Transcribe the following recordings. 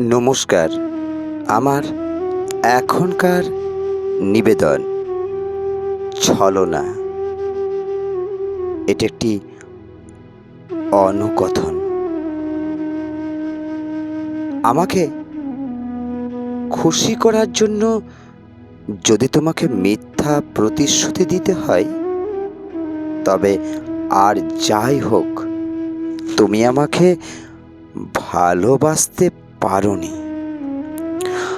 নমস্কার। আমার এখনকার নিবেদন ছলনা। এটি একটি অনুকথন। আমাকে খুশি করার জন্য যদি তোমাকে মিথ্যা প্রতিশ্রুতি দিতে হয়, তবে আর যাই হোক, তুমি আমাকে ভালোবাসতে পারোনি।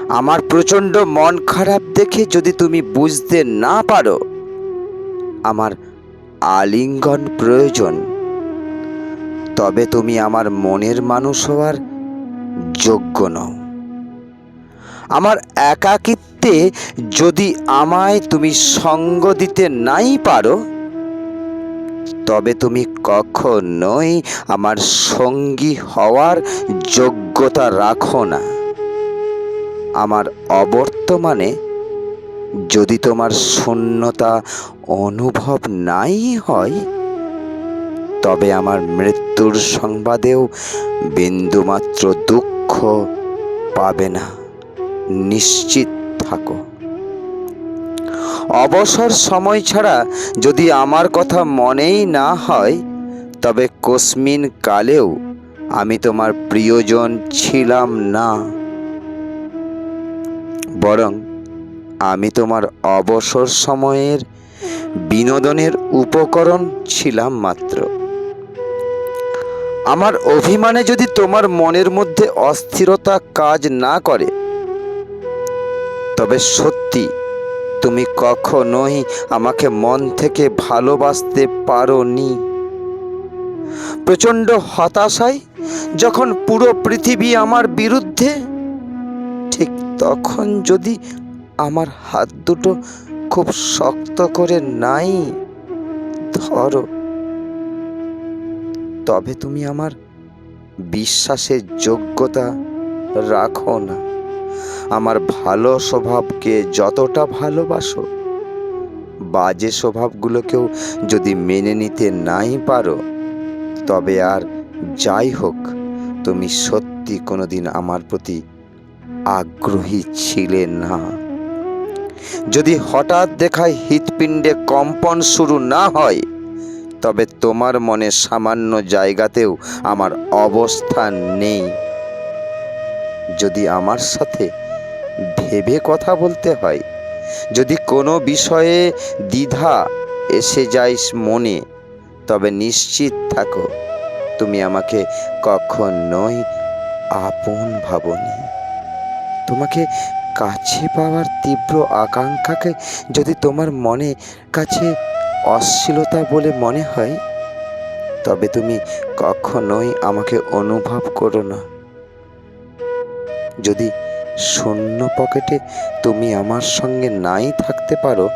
আমার প্রচণ্ড মন খারাপ দেখে যদি তুমি বুঝতে না পারো, আমার আলিঙ্গন প্রয়োজন। তবে তুমি আমার মনের মানুষ হওয়ার যোগ্য নও। আমার একাকিত্বে যদি আমায় তুমি সঙ্গ দিতে নাই পারো তবে তুমি কখনোই আমার সঙ্গী হওয়ার যোগ্যতা রাখো না। আমার অবর্তমানে যদি তোমার শূন্যতা অনুভব নাই হয়, তবে আমার মৃত্যুর সংবাদেও বিন্দুমাত্র দুঃখ পাবে না। নিশ্চিত থাকো। অবসর সময় ছাড়া যদি আমার কথা মনেই না হয়, তবে কসমিন কালেও আমি তোমার প্রিয়জন ছিলাম না। বরং আমি তোমার অবসর সময়ের বিনোদনের উপকরণ ছিলাম মাত্র। আমার অভিমানে যদি তোমার মনের মধ্যে অস্থিরতা কাজ না করে, তবে সত্যি তুমি কখনোই আমাকে মন থেকে ভালোবাসতে পারোনি। প্রচণ্ড হতাশায় যখন পুরো পৃথিবী আমার বিরুদ্ধে, ঠিক তখন যদি আমার হাত দুটো খুব শক্ত করে নাই, ধরো, তবে তুমি আমার বিশ্বাসের যোগ্যতা রাখো না। আমার ভালো স্বভাবকে যতটা ভালোবাসো, বাজে স্বভাবগুলোকেও যদি মেনে নিতে নাই পারো, তবে আর যাই হোক, তুমি সত্যি কোনোদিন আমার প্রতি আগ্রহী ছিলে না। যদি হঠাৎ দেখায় হৃৎপিণ্ডে কম্পন শুরু না হয়, তবে তোমার মনে সামান্য জায়গাতেও আমার অবস্থান নেই। যদি আমার সাথে ভেবে কথা বলতে হয়, যদি কোনো বিষয়ে দ্বিধা এসে যায় মনে, তবে নিশ্চিত থাকো, তুমি আমাকে কখনোই আপন ভাবনি। তোমাকে কাছে পাওয়ার তীব্র আকাঙ্ক্ষাকে যদি তোমার মনে কাছে অশ্লীলতা বলে মনে হয়, তবে তুমি কখনোই আমাকে অনুভব করো না। যদি শূন্য পকেটে তুমি আমার সঙ্গে নাই থাকতে পারো,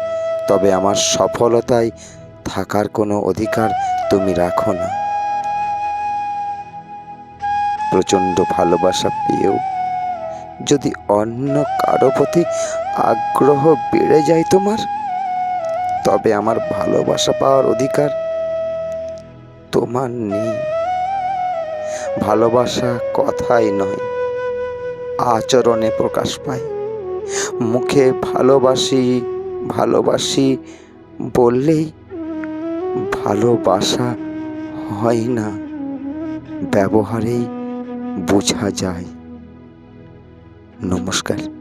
তবে আমার সফলতায় থাকার কোনো অধিকার তুমি রাখো না। প্রচণ্ড ভালোবাসা পেয়েও যদি অন্য কারও প্রতি আগ্রহ বেড়ে যায় তোমার, তবে আমার ভালোবাসা পাওয়ার অধিকার তোমার নেই। ভালোবাসা কথাই নয়। আচরণে প্রকাশ পায়। মুখে ভালোবাসি ভালোবাসি বললেই ভালোবাসা হয় না ব্যবহারেই বোঝা যায়। নমস্কার।